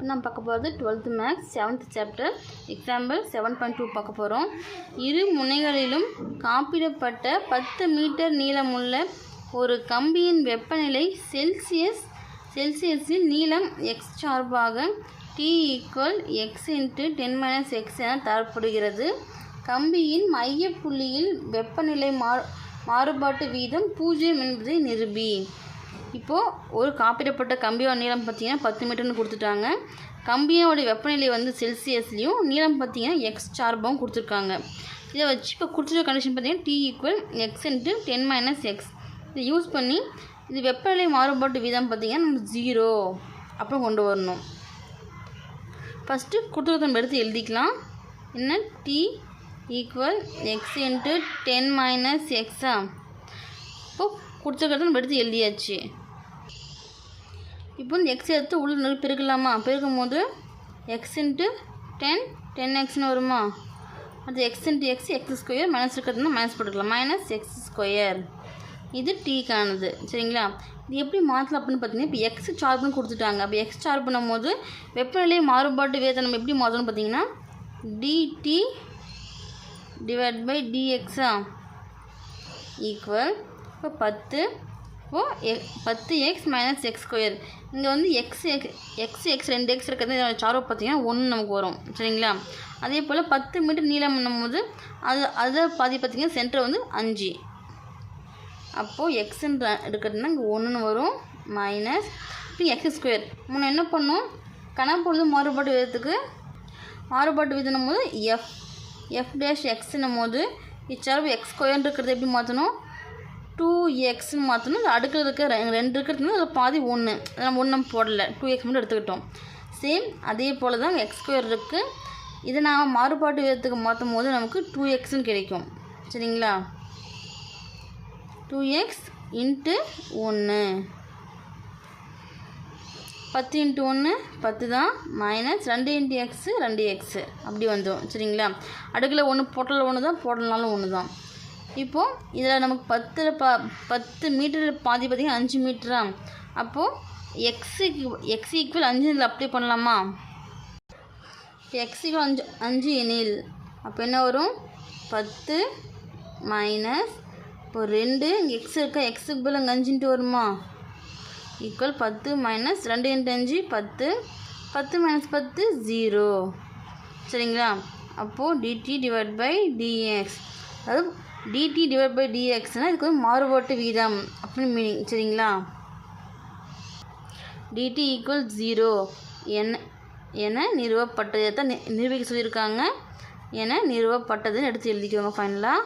இப்போ நம்ம பார்க்க போகிறது twelfth maths seventh chapter example seven point two பார்க்க போகிறோம். இரு முனைகளிலும் காப்பிடப்பட்ட பத்து மீட்டர் நீளமுள்ள ஒரு கம்பியின் வெப்பநிலை செல்சியஸ் செல்சியஸில் நீளம் எக்ஸ் சார்பாக T equal X into ten minus X என தரப்படுகிறது. கம்பியின் மைய புள்ளியில் வெப்பநிலை மா மாறுபாட்டு வீதம் பூஜ்ஜியம் என்பதை நிரூபி. இப்போது ஒரு காப்பிடப்பட்ட கம்பியோட நீளம் பார்த்தீங்கன்னா பத்து மீட்டர்னு கொடுத்துட்டாங்க. கம்பியோட வெப்பநிலை வந்து செல்சியஸ்லேயும் நீளம் பார்த்தீங்கன்னா எக்ஸ் சார்பாகவும் கொடுத்துருக்காங்க. இதை வச்சு இப்போ கொடுத்துருக்க கண்டிஷன் பார்த்தீங்கன்னா T equal X into ten minus X இதை யூஸ் பண்ணி இது வெப்பநிலை மாறுபாட்டு வீதம் பார்த்தீங்கன்னா நம்ம ஜீரோ அப்புறம் கொண்டு வரணும். ஃபஸ்ட்டு கொடுத்துருக்க நம்ம எடுத்து எழுதிக்கலாம். என்ன? T equal X into ten minus எக்ஸா இப்போது கொடுத்துருக்கிறத நம்ம எடுத்து எழுதியாச்சு. இப்போ இந்த எக்ஸ் எடுத்து உள்ள பெருக்கலாமா? பெருக்கும் போது எக்ஸ் இன்ட்டு டென் டென் எக்ஸ்னு வருமா? அது X into X X square minus இருக்கிறதுனா மைனஸ் போட்டுக்கலாம். மைனஸ் எக்ஸ் ஸ்கொயர் இது டீக்கானது சரிங்களா? இது எப்படி மாற்றலாம் அப்படின்னு பார்த்தீங்கன்னா இப்போ எக்ஸ் சார்புன்னு கொடுத்துட்டாங்க. அப்போ எக்ஸ் சார்ப் பண்ணும்போது வெப்பநிலை மாறுபாட்டு வேதம் நம்ம எப்படி மாற்றணும் பார்த்தீங்கன்னா டிடி டிவைட் பை டிஎக்ஸா ஈக்குவல் இப்போ பத்து. இப்போ எ பத்து எக்ஸ் மைனஸ் எக்ஸ் ஸ்கொயர் இங்கே வந்து எக்ஸ் எக்ஸ் எக்ஸ் எக்ஸ் ரெண்டு எக்ஸ் இருக்கிறது சாரோ பார்த்தீங்கன்னா ஒன்று நமக்கு வரும். சரிங்களா? அதே போல் பத்து மீட்டர் நீளம் பண்ணும்போது அது அதை பாதி பார்த்திங்கன்னா சென்டர் வந்து அஞ்சு. அப்போது எக்ஸுன்ற எடுக்கிறதுனா இங்கே ஒன்றுன்னு வரும். மைனஸ் இப்போ எக்ஸ் ஸ்கொயர் முன்னே என்ன பண்ணும்? கணப்பொழுது மாறுபாட்டு விதத்துக்கு மாறுபாட்டு விதனும் போது எஃப் எஃப் டேஷ் எக்ஸ்னும் போது இச்சார்பு எக்ஸ் ஸ்கொயர்ன்றது இருக்கிறது எப்படி மாற்றணும் டூ எக்ஸ்னு மாற்றணும் இந்த அடுக்கில் இருக்க ரெண்டு இருக்கிறதுனா அதில் பாதி ஒன்று நம்ம ஒன்றும் போடலை. டூ எக்ஸ் மட்டும் எடுத்துக்கிட்டோம். சேம் அதே போல் தான் எக்ஸ் ஸ்கொயர் இருக்குது இதை நாம் மாறுபாட்டு விதத்துக்கு மாற்றும் போது நமக்கு டூ எக்ஸ்னு கிடைக்கும். சரிங்களா? டூ எக்ஸ் இன்ட்டு ஒன்று பத்து இன்ட்டு ஒன்று பத்து தான் மைனஸ் ரெண்டு இன்ட்டு எக்ஸு ரெண்டு எக்ஸு அப்படி வந்துடும் சரிங்களா? அடுக்கில் ஒன்று போட்டல ஒன்று தான் போடலனாலும் ஒன்று தான் இப்போது இதில் நமக்கு பத்தில் பா பத்து மீட்டர் பாதி பார்த்திங்கன்னா அஞ்சு மீட்டரா? அப்போது எக்ஸு எக்ஸ் ஈக்குவல் அஞ்சு இதில் அப்ளை பண்ணலாமா? எக்ஸ் ஈக்குவல் அஞ்சு அஞ்சு எனில். அப்போ என்ன வரும்? பத்து மைனஸ் இப்போ ரெண்டு இங்கே எக்ஸ் இருக்கா? எக்ஸுக்கு பதில் அங்கே அஞ்சுன்ட்டு வருமா? ஈக்குவல் பத்து மைனஸ் ரெண்டு இன்ட்டு அஞ்சு பத்து. பத்து மைனஸ் பத்து ஜீரோ சரிங்களா? அப்போது டிடி டிவைட் பை டிஎக்ஸ் அதாவது டிடி டிவைட் பை டிஎக்ஸ்னால் இதுக்கு வந்து மாறுபாட்டு வீதம் அப்படின்னு மீனிங் சரிங்களா? டிடி ஈக்குவல் ஜீரோ என என நிறுவப்பட்டதை. தான் நி- நிரூபிக்க சொல்லியிருக்காங்க. என நிறுவப்பட்டதுன்னு எடுத்து எழுதிக்கோங்க ஃபைனலாக